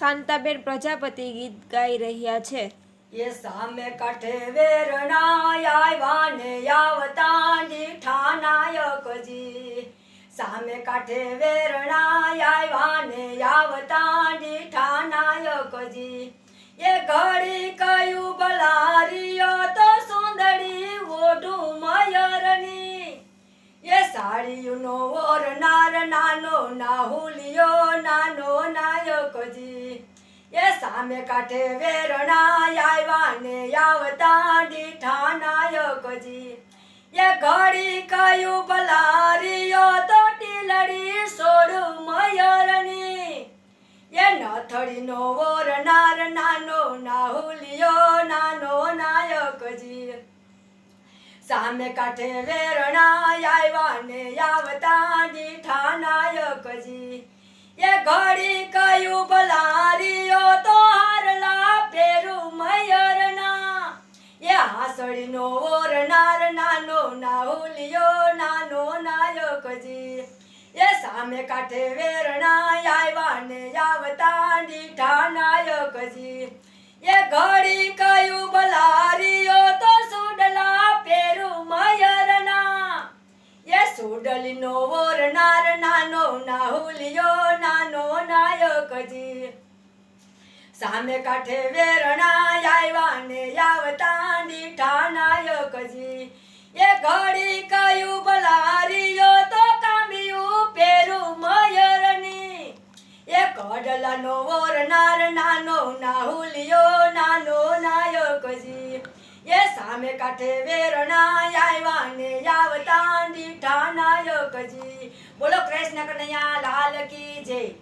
શાંતાબેન પ્રજાપતિ ગીત ગાઈ રહ્યા છે. એ સામે કાંઠે વેરણા આવ્યા ને આવતા દીઠા નાયકજી સામે કાંઠે વેરણા આવ્યા ને આવતા દીઠા નાયકજી એ ઘડી કયું બલારીયો તો સુંદરી ઓઢું મયરની. એ સાડીનો ઓરનાર નાનો નાહુલિયો નાનો નાયકજી એ સામે કાંઠે વેરણા આવ્યા ને આવતા દીઠા નાયકજી એ ઘડી કયું બલારીયો તો ટીલડી સોડું મયરની. એ નથડીનો વોરનાર નાનો નાહુલિયો નાનો નાયકજી. સામે કાંઠે વેરણા આવ્યા ને આવતા દીઠા નાયકજી એ ઘડી હાસડીનો ઓરનાર નાનો નાહુલિયો નાનો નાયકજી એ સામે કાંઠે વેરણા આવ્યા ને આવતા દીઠા નાયકજી એ ઘડી કયું બલારીઓ તો સુડલા પેરું મયરના. એ સુડલીનો ઓરનાર નાનો નાહુલિયો નાનો નાયકજી સામે કાંઠે વેરણા ઘડી કયું બલારીયો તો કામ્યું પેરું મયરની? એ કડલાનો ઓરનાર, નાનો નાહુલિયો, નાનો નાયકજી. એ સામે કાંઠે વેરણા આવ્યા ને આવતા દીઠા નાયકજી. બોલો કૃષ્ણ કનૈયા લાલ કી જય.